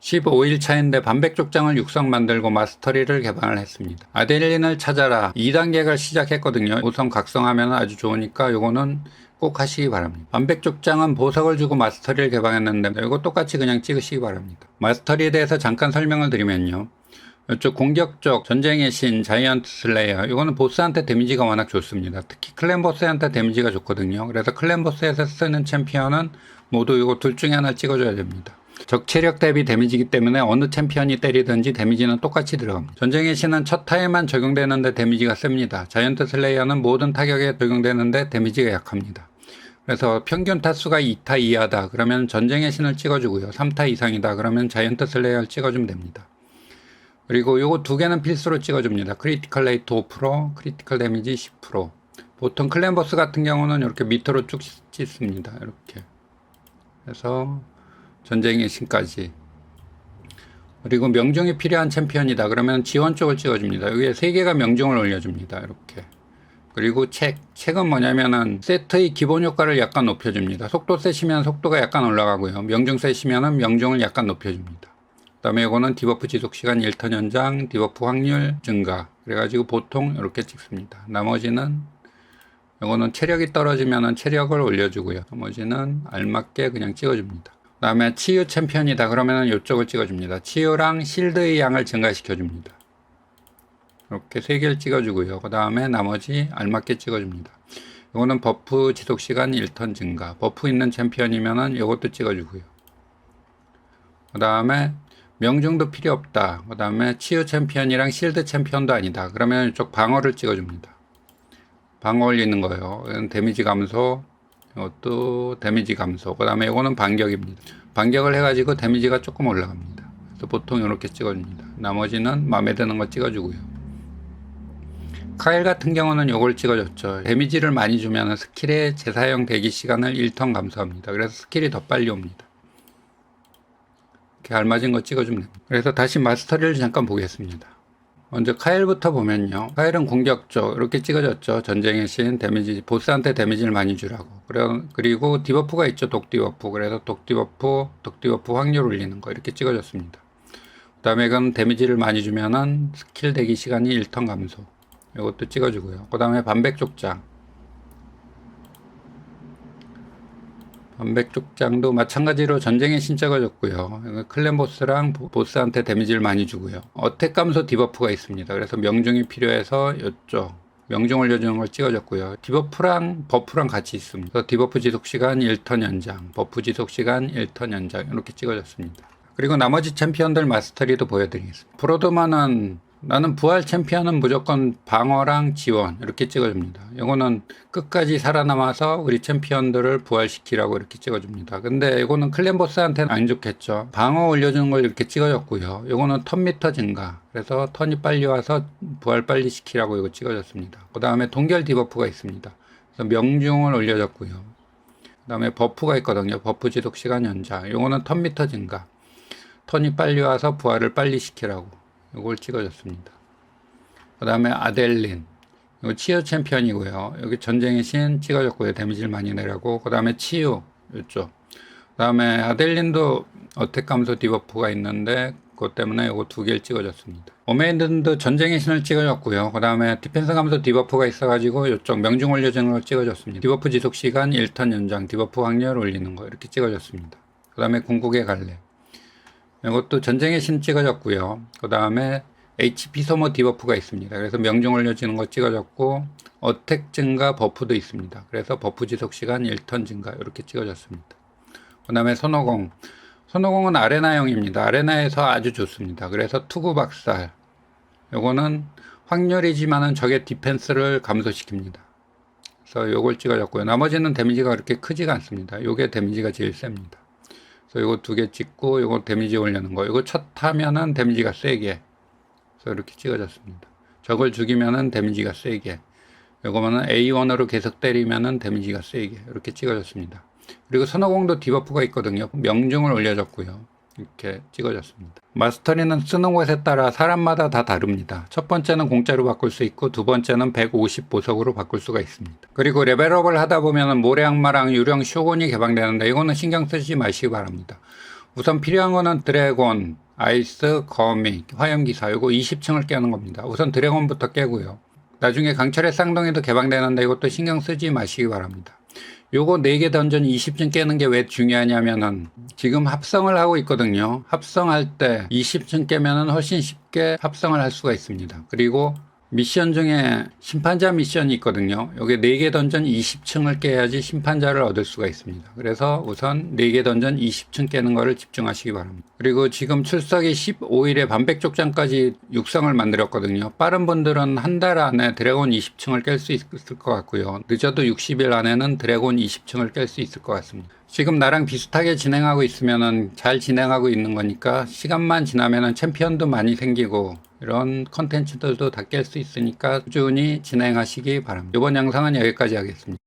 15일 차인데 반백족장을 육성 만들고 마스터리를 개방을 했습니다. 아델린을 찾아라 2단계가 시작했거든요. 우선 각성하면 아주 좋으니까 요거는 꼭 하시기 바랍니다. 반백족장은 보석을 주고 마스터리를 개방했는데 이거 똑같이 그냥 찍으시기 바랍니다. 마스터리에 대해서 잠깐 설명을 드리면요. 이쪽 공격 쪽 전쟁의 신 자이언트 슬레이어 이거는 보스한테 데미지가 워낙 좋습니다. 특히 클랜 보스한테 데미지가 좋거든요. 그래서 클랜 보스에서 쓰는 챔피언은 모두 이거 둘 중에 하나 찍어줘야 됩니다. 적 체력 대비 데미지이기 때문에 어느 챔피언이 때리든지 데미지는 똑같이 들어갑니다. 전쟁의 신은 첫 타에만 적용되는데 데미지가 셉니다. 자이언트 슬레이어는 모든 타격에 적용되는데 데미지가 약합니다. 그래서 평균 타수가 2타 이하다 그러면 전쟁의 신을 찍어주고요. 3타 이상이다 그러면 자이언트 슬레이어를 찍어주면 됩니다. 그리고 요거 두 개는 필수로 찍어줍니다. 크리티컬 레이트 5%, 크리티컬 데미지 10%. 보통 클랜 보스 같은 경우는 이렇게 밑으로 쭉 찍습니다. 이렇게. 그래서 전쟁의 신까지. 그리고 명중이 필요한 챔피언이다. 그러면 지원 쪽을 찍어줍니다. 여기에 세 개가 명중을 올려줍니다. 이렇게. 그리고 책. 책은 뭐냐면은 세트의 기본 효과를 약간 높여줍니다. 속도 세시면 속도가 약간 올라가고요. 명중 세시면은 명중을 약간 높여줍니다. 그 다음에 이거는 디버프 지속 시간 1턴 연장, 디버프 확률 증가. 그래가지고 보통 이렇게 찍습니다. 나머지는 이거는 체력이 떨어지면은 체력을 올려주고요. 나머지는 알맞게 그냥 찍어줍니다. 그 다음에 치유 챔피언이다 그러면은 이쪽을 찍어줍니다. 치유랑 실드의 양을 증가시켜줍니다. 이렇게 세 개를 찍어주고요. 그 다음에 나머지 알맞게 찍어줍니다. 이거는 버프 지속 시간 1턴 증가. 버프 있는 챔피언이면은 이것도 찍어주고요. 그 다음에 명중도 필요 없다. 그 다음에 치유 챔피언이랑 실드 챔피언도 아니다. 그러면 이쪽 방어를 찍어줍니다. 방어 올리는 거예요. 데미지 감소, 이것도 데미지 감소. 그 다음에 이거는 반격입니다. 반격을 해가지고 데미지가 조금 올라갑니다. 그래서 보통 이렇게 찍어줍니다. 나머지는 마음에 드는 거 찍어주고요. 카일 같은 경우는 이걸 찍어줬죠. 데미지를 많이 주면 스킬의 재사용 대기 시간을 1턴 감소합니다. 그래서 스킬이 더 빨리 옵니다. 이렇게 알맞은 거 찍어주면 됩니다. 그래서 다시 마스터리를 잠깐 보겠습니다. 먼저 카일부터 보면요. 카일은 공격적 이렇게 찍어졌죠. 전쟁의 신 데미지 보스한테 데미지를 많이 주라고. 그리고 디버프가 있죠. 독 디버프. 그래서 독 디버프, 독 디버프 확률 올리는 거 이렇게 찍어졌습니다. 그 다음에 이건 데미지를 많이 주면은 스킬 대기 시간이 1턴 감소. 이것도 찍어주고요. 그 다음에 반백족장. 반백족장도 마찬가지로 전쟁의 신자가 줬고요. 이거 클랜 보스랑 보- 보스한테 데미지를 많이 주고요. 어택 감소 디버프가 있습니다. 그래서 명중이 필요해서 이쪽 명중 올려주는 걸 찍어줬고요. 디버프랑 버프랑 같이 있습니다. 그래서 디버프 지속 시간 1턴 연장, 버프 지속 시간 1턴 연장 이렇게 찍어줬습니다. 그리고 나머지 챔피언들 마스터리도 보여드리겠습니다. 브로드만은 나는 부활 챔피언은 무조건 방어랑 지원 이렇게 찍어줍니다. 이거는 끝까지 살아남아서 우리 챔피언들을 부활시키라고 이렇게 찍어줍니다. 근데 이거는 클랜 보스한테는 안 좋겠죠. 방어 올려주는 걸 이렇게 찍어줬고요. 이거는 턴 미터 증가. 그래서 턴이 빨리 와서 부활 빨리 시키라고 이거 찍어줬습니다. 그 다음에 동결 디버프가 있습니다. 그래서 명중을 올려줬고요. 그 다음에 버프가 있거든요. 버프 지속 시간 연장. 이거는 턴 미터 증가. 턴이 빨리 와서 부활을 빨리 시키라고 이걸 찍어줬습니다. 그 다음에 아델린 이거 치유 챔피언이고요. 여기 전쟁의 신 찍어줬고요. 데미지를 많이 내라고 그 다음에 치유 이쪽 그 다음에 아델린도 어택 감소 디버프가 있는데 그것 때문에 이거 두 개를 찍어줬습니다. 오메이든도 전쟁의 신을 찍어줬고요. 그 다음에 디펜스 감소 디버프가 있어가지고 이쪽 명중 걸 찍어줬습니다. 디버프 지속 시간 1턴 연장, 디버프 확률 올리는 거 이렇게 찍어줬습니다. 그 다음에 궁극의 갈래 이것도 전쟁의 신 찍어졌고요. 그 다음에 HP 소모 디버프가 있습니다. 그래서 명중 올려지는 거 찍어졌고 어택 증가 버프도 있습니다. 그래서 버프 지속 시간 1턴 증가 이렇게 찍어졌습니다. 그 다음에 손오공 손오공은 아레나형입니다. 아레나에서 아주 좋습니다. 그래서 투구 박살 요거는 확률이지만은 적의 디펜스를 감소시킵니다. 그래서 요걸 찍어졌고요. 나머지는 데미지가 그렇게 크지가 않습니다. 요게 데미지가 제일 셉니다. 그래서 이거 두 개 찍고 이거 데미지 올리는 거. 이거 첫 하면은 데미지가 세게. 그래서 이렇게 찍어졌습니다. 적을 죽이면은 데미지가 세게. 이거면은 A1으로 계속 때리면은 데미지가 세게. 이렇게 찍어졌습니다. 그리고 선호공도 디버프가 있거든요. 명중을 올려줬고요. 이렇게 찍어졌습니다. 마스터리는 쓰는 곳에 따라 사람마다 다 다릅니다. 첫 번째는 공짜로 바꿀 수 있고 두 번째는 150 보석으로 바꿀 수가 있습니다. 그리고 레벨업을 하다 보면 모래 악마랑 유령 쇼곤이 개방되는데 이거는 신경 쓰지 마시기 바랍니다. 우선 필요한 거는 드래곤, 아이스, 거미, 화염기사 요거 20층을 깨는 겁니다. 우선 드래곤부터 깨고요. 나중에 강철의 쌍둥이도 개방되는데 이것도 신경 쓰지 마시기 바랍니다. 요거 4개 던전 20층 깨는 게 왜 중요하냐면은 지금 합성을 하고 있거든요. 합성할 때 20층 깨면은 훨씬 쉽게 합성을 할 수가 있습니다. 그리고 미션 중에 심판자 미션이 있거든요. 여기 4개 던전 20층을 깨야지 심판자를 얻을 수가 있습니다. 그래서 우선 4개 던전 20층 깨는 거를 집중하시기 바랍니다. 그리고 지금 출석이 15일에 반백족장까지 육성을 만들었거든요. 빠른 분들은 한 달 안에 드래곤 20층을 깰 수 있을 것 같고요. 늦어도 60일 안에는 드래곤 20층을 깰 수 있을 것 같습니다. 지금 나랑 비슷하게 진행하고 있으면은 잘 진행하고 있는 거니까 시간만 지나면은 챔피언도 많이 생기고 이런 컨텐츠들도 다 깰 수 있으니까 꾸준히 진행하시기 바랍니다. 이번 영상은 여기까지 하겠습니다.